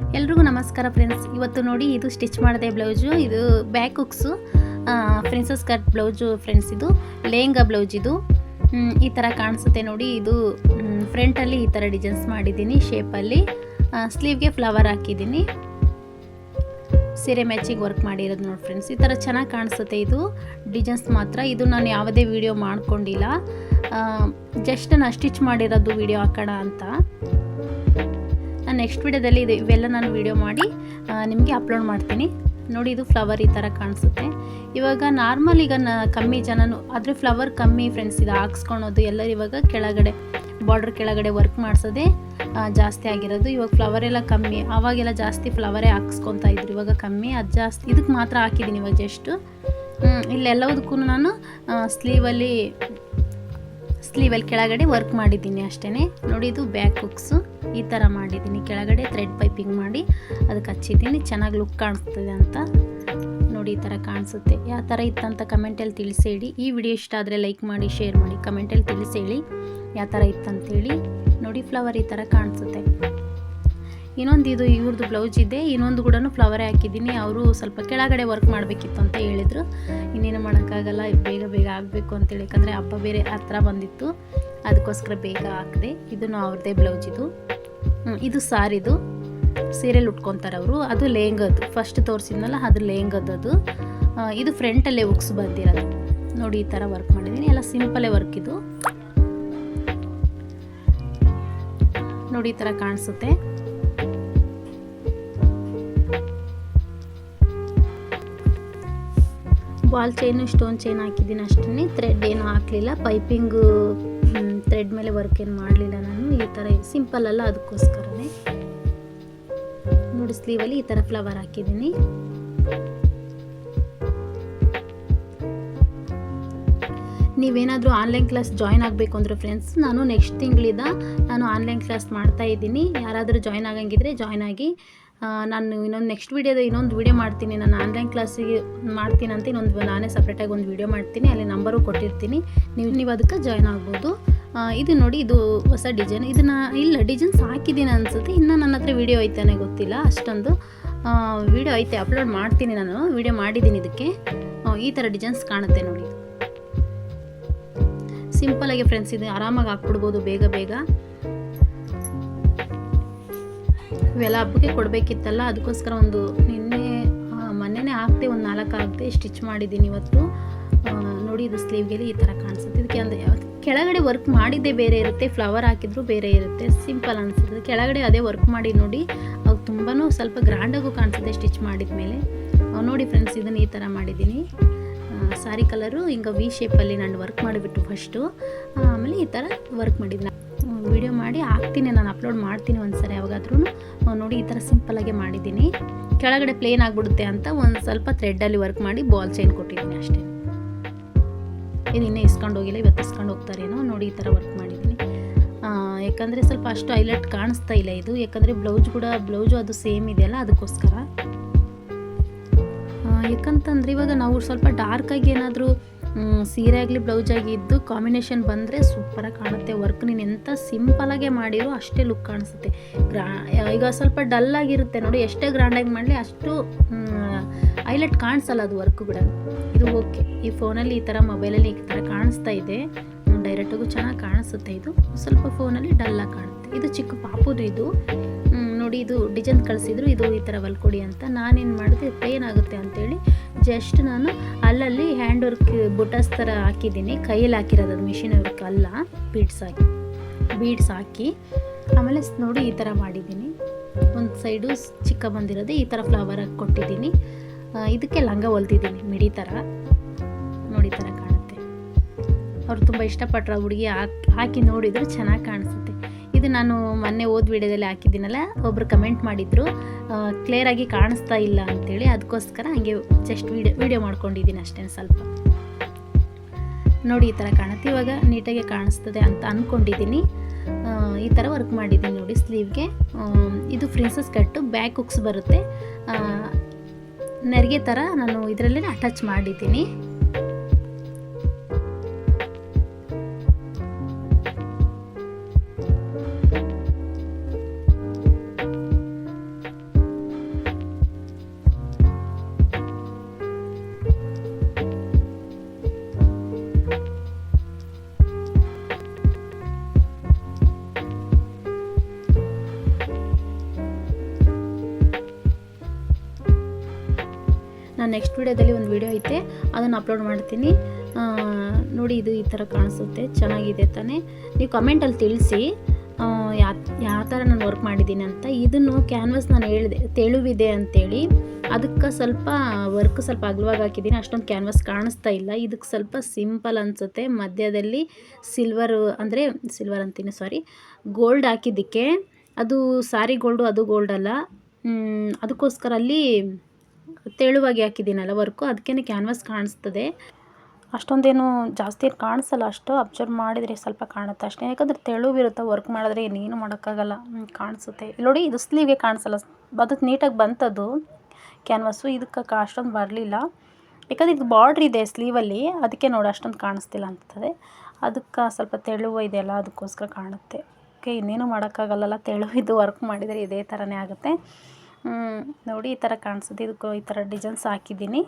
ಎಲ್ರಿಗೂ ನಮಸ್ಕಾರ ಫ್ರೆಂಡ್ಸ್ ಇವತ್ತು ನೋಡಿ ಇದು ಸ್ಟಿಚ್ ಮಾಡಿದೆ ಬ್ಲೌಸು ಇದು back hooks friends cut blouse friends ಇದು. ಲೆಹಂಗಾ ಬ್ಲೌಸ್ ಇದು. ಈ ಥರ ಕಾಣಿಸುತ್ತೆ ನೋಡಿ. ಇದು ಫ್ರಂಟಲ್ಲಿ ಈ ಥರ ಡಿಸೈನ್ಸ್ ಮಾಡಿದ್ದೀನಿ ಶೇಪಲ್ಲಿ ಸ್ಲೀವ್ಗೆ ಫ್ಲವರ್ ಹಾಕಿದ್ದೀನಿ. ಸೀರೆ ಮ್ಯಾಚಿಗೆ ವರ್ಕ್ ಮಾಡಿರೋದು ನೋಡಿ ಫ್ರೆಂಡ್ಸ್ ಈ ಥರ ಚೆನ್ನಾಗಿ ಕಾಣಿಸುತ್ತೆ ಇದು ಡಿಸೈನ್ಸ್ ಮಾತ್ರ. ಇದು ನಾನು ಯಾವುದೇ ವಿಡಿಯೋ ಮಾಡ್ಕೊಂಡಿಲ್ಲ. ಜಸ್ಟ್ ನಾನು ಸ್ಟಿಚ್ ಮಾಡಿರೋದು ವಿಡಿಯೋ ಹಾಕೋಣ ಅಂತ. ನೆಕ್ಸ್ಟ್ ವಿಡಿಯೋದಲ್ಲಿ ಇದು ಇವೆಲ್ಲ ನಾನು ವೀಡಿಯೋ ಮಾಡಿ ನಿಮಗೆ ಅಪ್ಲೋಡ್ ಮಾಡ್ತೀನಿ. ನೋಡಿ, ಇದು ಫ್ಲವರ್ ಈ ಥರ ಕಾಣಿಸುತ್ತೆ. ಇವಾಗ ನಾರ್ಮಲ್ ಈಗ ಕಮ್ಮಿ ಜನನು, ಆದರೆ ಫ್ಲವರ್ ಕಮ್ಮಿ ಫ್ರೆಂಡ್ಸ್ ಇದು ಹಾಕ್ಸ್ಕೊಳೋದು ಎಲ್ಲರೂ ಇವಾಗ ಕೆಳಗಡೆ ಬಾರ್ಡ್ರ್ ಕೆಳಗಡೆ ವರ್ಕ್ ಮಾಡಿಸೋದೇ ಜಾಸ್ತಿ ಆಗಿರೋದು. ಇವಾಗ ಫ್ಲವರ್ ಎಲ್ಲ ಕಮ್ಮಿ, ಆವಾಗೆಲ್ಲ ಜಾಸ್ತಿ ಫ್ಲವರೇ ಹಾಕ್ಸ್ಕೊತಾ ಇದ್ರು. ಇವಾಗ ಕಮ್ಮಿ, ಅದು ಜಾಸ್ತಿ ಇದಕ್ಕೆ ಮಾತ್ರ ಹಾಕಿದ್ದೀನಿ ಇವಾಗ ಜಸ್ಟು ಇಲ್ಲೆಲ್ಲದಕ್ಕೂ ನಾನು ಸ್ಲೀವಲ್ಲಿ ಸ್ಲೀವಲ್ಲಿ ಕೆಳಗಡೆ ವರ್ಕ್ ಮಾಡಿದ್ದೀನಿ ಅಷ್ಟೇ ನೋಡಿ, ಇದು ಬ್ಯಾಕ್ ಹುಕ್ಸು ಈ ಥರ ಮಾಡಿದ್ದೀನಿ. ಕೆಳಗಡೆ ಥ್ರೆಡ್ ಪೈಪಿಂಗ್ ಮಾಡಿ ಅದಕ್ಕೆ ಹಚ್ಚಿದ್ದೀನಿ. ಚೆನ್ನಾಗಿ ಲುಕ್ ಕಾಣಿಸ್ತದೆ ಅಂತ. ನೋಡಿ, ಈ ಥರ ಕಾಣಿಸುತ್ತೆ. ಯಾವ ಥರ ಇತ್ತಂತ ಕಮೆಂಟಲ್ಲಿ ತಿಳಿಸೇಳಿ. ಈ ವಿಡಿಯೋ ಇಷ್ಟ ಆದರೆ ಲೈಕ್ ಮಾಡಿ ಶೇರ್ ಮಾಡಿ ಕಮೆಂಟಲ್ಲಿ ತಿಳಿಸೇಳಿ. ಯಾವ ಥರ ಇತ್ತಂತೇಳಿ. ನೋಡಿ ಫ್ಲವರ್ ಈ ಥರ ಕಾಣಿಸುತ್ತೆ. ಇನ್ನೊಂದು ಇದು ಇವ್ರದ್ದು ಬ್ಲೌಸ್ ಇದೆ. ಇನ್ನೊಂದು ಕೂಡ ಫ್ಲವರೇ ಹಾಕಿದ್ದೀನಿ. ಅವರು ಸ್ವಲ್ಪ ಕೆಳಗಡೆ ವರ್ಕ್ ಮಾಡಬೇಕಿತ್ತು ಅಂತ ಹೇಳಿದರು. ಇನ್ನೇನು ಮಾಡೋಕ್ಕಾಗಲ್ಲ. ಬೇಗ ಬೇಗ ಆಗಬೇಕು ಅಂತೇಳಿ ಯಾಕಂದರೆ ಹಬ್ಬ ಬೇರೆ ಹತ್ರ ಬಂದಿತ್ತು. ಅದಕ್ಕೋಸ್ಕರ ಬೇಗ ಹಾಕಿದೆ. ಇದನ್ನು ಅವ್ರದ್ದೇ ಬ್ಲೌಸ್ ಇದು. ಇದು ಸಾರಿದು. ಸೀರೆಲ್ ಉಟ್ಕೊತಾರೆ ಅವರು. ಅದು ಲೇಂಗದ್ದು ಫಸ್ಟ್ ತೋರಿಸಿದ್ನಲ್ಲ ಅದು ಆ, ಇದು ಫ್ರಂಟಲ್ಲೇ ಉಕ್ಸ್ ಬಂದಿರೋದು. ನೋಡಿ ಈ ಥರ ವರ್ಕ್ ಮಾಡಿದ್ದೀನಿ ಎಲ್ಲ ಸಿಂಪಲೇ ವರ್ಕ್ ಇದು. ನೋಡಿ ಈ ಥರ ಕಾಣಿಸುತ್ತೆ. ಬಾಲ್ ಚೈನು ಸ್ಟೋನ್ ಚೈನ್ ಹಾಕಿದ್ದೀನಿ ಅಷ್ಟೇ ಥ್ರೆಡ್ ಏನು ಹಾಕಲಿಲ್ಲ. ಪೈಪಿಂಗು ಥ್ರೆಡ್ ಮೇಲೆ ವರ್ಕ್ ಏನು ಮಾಡಲಿಲ್ಲ ನಾನು, ಈ ಥರ ಸಿಂಪಲ್ ಅಲ್ಲ, ಅದಕ್ಕೋಸ್ಕರನೇ. ನೋಡಿ ಸ್ಲೀವಲ್ಲಿ ಈ ಥರ ಫ್ಲವರ್ ಹಾಕಿದ್ದೀನಿ. ನೀವೇನಾದರೂ ಆನ್ಲೈನ್ ಕ್ಲಾಸ್ ಜಾಯ್ನ್ ಆಗಬೇಕು ಅಂದರೆ ಫ್ರೆಂಡ್ಸ್ ನಾನು ನೆಕ್ಸ್ಟ್ ತಿಂಗಳಿಂದ ನಾನು ಆನ್ಲೈನ್ ಕ್ಲಾಸ್ ಮಾಡ್ತಾ ಇದ್ದೀನಿ. ಯಾರಾದರೂ ಜಾಯ್ನ್ ಆಗಂಗಿದ್ರೆ ಜಾಯ್ನ್ ಆಗಿ. ನಾನು ಇನ್ನೊಂದು ನೆಕ್ಸ್ಟ್ ವೀಡಿಯೋದ ಇನ್ನೊಂದು ವೀಡಿಯೋ ಮಾಡ್ತೀನಿ. ನಾನು ಆನ್ಲೈನ್ ಕ್ಲಾಸಿಗೆ ಮಾಡ್ತೀನಿ ಅಂತ ಇನ್ನೊಂದು ನಾನೇ ಸಪ್ರೇಟಾಗಿ ಒಂದು ವೀಡಿಯೋ ಮಾಡ್ತೀನಿ. ಅಲ್ಲಿ ನಂಬರು ಕೊಟ್ಟಿರ್ತೀನಿ. ನೀವು ನೀವು ಅದಕ್ಕೆ ಜಾಯ್ನ್ ಆಗ್ಬೋದು. ಇದು ನೋಡಿ, ಇದು ಹೊಸ ಡಿಸೈನ್. ಇದನ್ನು ಇಲ್ಲ ಡಿಸೈನ್ಸ್ ಹಾಕಿದ್ದೀನಿ ಅನಿಸುತ್ತೆ. ಇನ್ನೂ ನನ್ನ ಹತ್ರ ವೀಡಿಯೋ ಐತಾನೆ ಗೊತ್ತಿಲ್ಲ. ಅಷ್ಟೊಂದು ವೀಡಿಯೋ ಐತೆ ಅಪ್ಲೋಡ್ ಮಾಡ್ತೀನಿ ನಾನು. ವೀಡಿಯೋ ಮಾಡಿದ್ದೀನಿ ಇದಕ್ಕೆ. ಈ ಥರ ಡಿಸೈನ್ಸ್ ಕಾಣುತ್ತೆ ನೋಡಿ. ಸಿಂಪಲಾಗಿ ಫ್ರೆಂಡ್ಸ್ ಇದು ಆರಾಮಾಗಿ ಹಾಕ್ಬಿಡ್ಬೋದು ಬೇಗ ಬೇಗ. ಇವೆಲ್ಲ ಹಬ್ಬಕ್ಕೆ ಕೊಡಬೇಕಿತ್ತಲ್ಲ, ಅದಕ್ಕೋಸ್ಕರ ಒಂದು ನಿನ್ನೆ ಮೊನ್ನೆನೇ ಹಾಕ್ತೆ ಒಂದು ನಾಲ್ಕು ಹಾಕ್ತೆ ಸ್ಟಿಚ್ ಮಾಡಿದ್ದೀನಿ ಇವತ್ತು. ನೋಡಿ ಇದು ಸ್ಲೀವ್ಗೆಲಿ ಈ ಥರ ಕಾಣಿಸುತ್ತೆ. ಇದಕ್ಕೆ ಅಂದರೆ ಕೆಳಗಡೆ ವರ್ಕ್ ಮಾಡಿದ್ದೇ ಬೇರೆ ಇರುತ್ತೆ ಫ್ಲವರ್ ಹಾಕಿದ್ರು ಬೇರೆ ಇರುತ್ತೆ. ಸಿಂಪಲ್ ಅನಿಸುತ್ತೆ. ಕೆಳಗಡೆ ಅದೇ ವರ್ಕ್ ಮಾಡಿ ನೋಡಿ, ಅವು ತುಂಬಾ ಸ್ವಲ್ಪ ಗ್ರ್ಯಾಂಡಾಗೂ ಕಾಣಿಸುತ್ತೆ ಸ್ಟಿಚ್ ಮಾಡಿದ ಮೇಲೆ. ನೋಡಿ ಫ್ರೆಂಡ್ಸ್ ಇದನ್ನು ಈ ಥರ ಮಾಡಿದ್ದೀನಿ. ಸಾರಿ ಕಲರು ಹಿಂಗೆ ವಿ ಶೇಪಲ್ಲಿ ನಾನು ವರ್ಕ್ ಮಾಡಿಬಿಟ್ಟು ಫಸ್ಟು ಆಮೇಲೆ ಈ ಥರ ವರ್ಕ್ ಮಾಡಿದ್ದೀನಿ ವಿಡಿಯೋ ಮಾಡಿ ಹಾಕ್ತೀನಿ, ನಾನು ಅಪ್ಲೋಡ್ ಮಾಡ್ತೀನಿ ಒಂದು ಸರಿ ಯಾವಾಗಾದ್ರೂ ನೋಡಿ ಈ ಥರ ಸಿಂಪಲಾಗೆ ಮಾಡಿದ್ದೀನಿ. ಕೆಳಗಡೆ ಪ್ಲೇನ್ ಆಗಿಬಿಡುತ್ತೆ ಅಂತ ಒಂದು ಸ್ವಲ್ಪ ಥ್ರೆಡ್ಡಲ್ಲಿ ವರ್ಕ್ ಮಾಡಿ ಬಾಲ್ ಚೈನ್ ಕೊಟ್ಟಿದ್ದೀನಿ ಅಷ್ಟೇ. ಇದು ಇನ್ನೂ ಇಸ್ಕೊಂಡು ಹೋಗಿಲ್ಲ, ಇವತ್ತು ಇಸ್ಕೊಂಡು ಹೋಗ್ತಾರೇನೋ, ನೋಡಿ ಈ ಥರ ವರ್ಕ್ ಮಾಡಿದ್ದೀನಿ. ಯಾಕಂದರೆ ಸ್ವಲ್ಪ ಅಷ್ಟು ಹೈಲೈಟ್ ಕಾಣಿಸ್ತಾ ಇಲ್ಲ ಇದು. ಯಾಕಂದರೆ ಬ್ಲೌಸ್ ಕೂಡ ಬ್ಲೌಸು ಅದು ಸೇಮ್ ಇದೆಯಲ್ಲ ಅದಕ್ಕೋಸ್ಕರ. ಯಾಕಂತಂದ್ರೆ ಇವಾಗ ನಾವು ಸ್ವಲ್ಪ ಡಾರ್ಕಾಗಿ ಏನಾದರೂ ಸೀರೆ ಆಗಲಿ, ಬ್ಲೌಸ್ ಆಗಿ ಇದ್ದು ಕಾಂಬಿನೇಷನ್ ಬಂದರೆ ಸೂಪರಾಗಿ ಕಾಣುತ್ತೆ. ವರ್ಕ್ ನೀನು ಎಂಥ ಸಿಂಪಲಾಗೆ ಮಾಡಿರೋ ಅಷ್ಟೇ ಲುಕ್ ಕಾಣಿಸುತ್ತೆ. ಗ್ರಾ ಈಗ ಸ್ವಲ್ಪ ಡಲ್ ಆಗಿರುತ್ತೆ ನೋಡಿ, ಎಷ್ಟೇ ಗ್ರ್ಯಾಂಡಾಗಿ ಮಾಡಲಿ ಅಷ್ಟು ಹೈಲೈಟ್ ಕಾಣಿಸಲ್ಲ ಅದು ವರ್ಕ್ ಕೂಡ. ಇದು ಓಕೆ ಈ ಫೋನಲ್ಲಿ ಈ ಥರ ಮೊಬೈಲಲ್ಲಿ ಈ ಥರ ಕಾಣಿಸ್ತಾ ಇದೆ. ಡೈರೆಕ್ಟಾಗೂ ಚೆನ್ನಾಗಿ ಕಾಣಿಸುತ್ತೆ ಇದು. ಸ್ವಲ್ಪ ಫೋನಲ್ಲಿ ಡಲ್ಲಾಗಿ ಕಾಣುತ್ತೆ. ಇದು ಚಿಕ್ಕ ಪಾಪುದು ಇದು. ನೋಡಿ ಇದು ಡಿಸೈನ್ ಕಳಿಸಿದ್ರು, ಇದು ಈ ಥರ ಹೊಲ್ಕೊಡಿ ಅಂತ. ನಾನೇನು ಮಾಡಿದೆ ಪ್ಲೇನ್ ಆಗುತ್ತೆ ಅಂತೇಳಿ ಜಸ್ಟ್ ನಾನು ಅಲ್ಲಲ್ಲಿ ಹ್ಯಾಂಡ್ ವರ್ಕ್ ಬುಟಸ್ ಥರ ಹಾಕಿದ್ದೀನಿ. ಕೈಯಲ್ಲಿ ಹಾಕಿರೋದು ಅದು ಮಿಷಿನ್ ವರ್ಕ್ ಅಲ್ಲ ಬೀಡ್ಸ್ ಹಾಕಿ. ಬೀಡ್ಸ್ ಹಾಕಿ, ಆಮೇಲೆ ನೋಡಿ ಈ ಥರ ಮಾಡಿದ್ದೀನಿ. ಒಂದು ಸೈಡು ಚಿಕ್ಕ ಬಂದಿರೋದು, ಈ ಥರ ಫ್ಲವರ್ ಹಾಕಿ ಕೊಟ್ಟಿದ್ದೀನಿ. ಇದಕ್ಕೆ ಲಂಗ ಹೊಲ್ತಿದ್ದೀನಿ ಮಿಡಿ ಥರ ನೋಡಿ ಥರ ಕಾಣುತ್ತೆ. ಅವ್ರು ತುಂಬ ಇಷ್ಟಪಟ್ಟರು ಹುಡುಗಿ ಹಾಕಿ ಹಾಕಿ ನೋಡಿದರೆ ಚೆನ್ನಾಗಿ ಕಾಣಿಸುತ್ತೆ. ಇದು ನಾನು ಮೊನ್ನೆ ಓದ್ ವಿಡಿಯೋದಲ್ಲಿ ಹಾಕಿದ್ದೀನಲ್ಲ ಒಬ್ಬರು ಕಮೆಂಟ್ ಮಾಡಿದ್ರು ಕ್ಲಿಯರ್ ಆಗಿ ಕಾಣಿಸ್ತಾ ಇಲ್ಲ ಅಂತೇಳಿ ಅದಕ್ಕೋಸ್ಕರ ಹಂಗೆ ಜಸ್ಟ್ ವಿಡಿಯೋ ವಿಡಿಯೋ ಮಾಡ್ಕೊಂಡಿದ್ದೀನಿ ಅಷ್ಟೇ ಸ್ವಲ್ಪ. ನೋಡಿ, ಈ ಥರ ಕಾಣುತ್ತೆ. ಇವಾಗ ನೀಟಾಗಿ ಕಾಣಿಸ್ತದೆ ಅಂತ ಅಂದ್ಕೊಂಡಿದ್ದೀನಿ ಈ ಥರ ವರ್ಕ್ ಮಾಡಿದ್ದೀನಿ ನೋಡಿ ಸ್ಲೀವ್ಗೆ ಇದು ಫ್ರಿನ್ಸಸ್ ಕಟ್ಟು ಬ್ಯಾಕ್ ಹುಕ್ಸ್ ಬರುತ್ತೆ. ನೆರಿಗೆ ಥರ ನಾನು ಇದರಲ್ಲೇ ಅಟ್ಯಾಚ್ ಮಾಡಿದ್ದೀನಿ. ನೆಕ್ಸ್ಟ್ ವೀಡಿಯೋದಲ್ಲಿ ಒಂದು ವೀಡಿಯೋ ಐತೆ, ಅದನ್ನು ಅಪ್ಲೋಡ್ ಮಾಡ್ತೀನಿ. ನೋಡಿ ಇದು ಈ ಥರ ಕಾಣಿಸುತ್ತೆ, ಚೆನ್ನಾಗಿದೆ ತಾನೇ. ನೀವು ಕಮೆಂಟಲ್ಲಿ ತಿಳಿಸಿ ಯಾವ ಯಾವ ಥರ ನಾನು ವರ್ಕ್ ಮಾಡಿದ್ದೀನಿ ಅಂತ. ಇದನ್ನು ಕ್ಯಾನ್ವಸ್ ನಾನು ಹೇಳಿದೆ, ತೆಳುವಿದೆ ಅಂತೇಳಿ. ಅದಕ್ಕೆ ಸ್ವಲ್ಪ ವರ್ಕ್ ಸ್ವಲ್ಪ ಅಗಲವಾಗಿ ಹಾಕಿದ್ದೀನಿ, ಅಷ್ಟೊಂದು ಕ್ಯಾನ್ವಸ್ ಕಾಣಿಸ್ತಾ ಇಲ್ಲ. ಇದಕ್ಕೆ ಸ್ವಲ್ಪ ಸಿಂಪಲ್ ಅನಿಸುತ್ತೆ. ಮಧ್ಯದಲ್ಲಿ ಸಿಲ್ವರ್ ಅಂದರೆ ಸಿಲ್ವರ್ ಅಂತೀನಿ ಸಾರಿ ಗೋಲ್ಡ್ ಹಾಕಿದ್ದಕ್ಕೆ. ಅದು ಸಾರಿ ಗೋಲ್ಡು ಅದು ಗೋಲ್ಡ್ ಅಲ್ಲ. ಅದಕ್ಕೋಸ್ಕರ ಅಲ್ಲಿ ತೆಳುವಾಗಿ ಹಾಕಿದ್ದೀನಲ್ಲ ವರ್ಕು ಅದಕ್ಕೇ ಕ್ಯಾನ್ವಸ್ ಕಾಣಿಸ್ತದೆ. ಅಷ್ಟೊಂದೇನು ಜಾಸ್ತಿ ಕಾಣಿಸಲ್ಲ, ಅಷ್ಟು ಅಬ್ಸರ್ವ್ ಮಾಡಿದರೆ ಸ್ವಲ್ಪ ಕಾಣುತ್ತೆ ಅಷ್ಟೇ. ಯಾಕಂದರೆ ತೆಳುವಿರುತ್ತೆ ವರ್ಕ್ ಮಾಡಿದ್ರೆ ಇನ್ನೇನು ಮಾಡೋಕ್ಕಾಗಲ್ಲ. ಕಾಣಿಸುತ್ತೆ. ನೋಡಿ, ಇದು ಸ್ಲೀವ್ಗೆ ಕಾಣಿಸಲ್ಲ. ಅದು ನೀಟಾಗಿ ಬಂತದ್ದು ಕ್ಯಾನ್ವಸ್ಸು ಇದಕ್ಕೆ ಅಷ್ಟೊಂದು ಬರಲಿಲ್ಲ. ಯಾಕಂದ್ರೆ ಇದು ಬಾರ್ಡ್ರ್ ಇದೆ ಸ್ಲೀವಲ್ಲಿ, ಅದಕ್ಕೆ ನೋಡಿ ಅಷ್ಟೊಂದು ಕಾಣಿಸ್ತಿಲ್ಲ ಅಂತದೆ. ಅದಕ್ಕೆ ಸ್ವಲ್ಪ ತೆಳುವ ಇದೆಯಲ್ಲ ಅದಕ್ಕೋಸ್ಕರ ಕಾಣುತ್ತೆ. ಓಕೆ, ಇನ್ನೇನು ಮಾಡೋಕ್ಕಾಗಲ್ಲಲ್ಲ, ತೆಳುವಿದ್ದು ವರ್ಕ್ ಮಾಡಿದರೆ ಇದೇ ಥರನೇ ಆಗುತ್ತೆ. ನೋಡಿ ಈ ಥರ ಕಾಣಿಸುತ್ತೆ. ಇದಕ್ಕೂ ಈ ಥರ ಡಿಸೈನ್ಸ್ ಹಾಕಿದ್ದೀನಿ.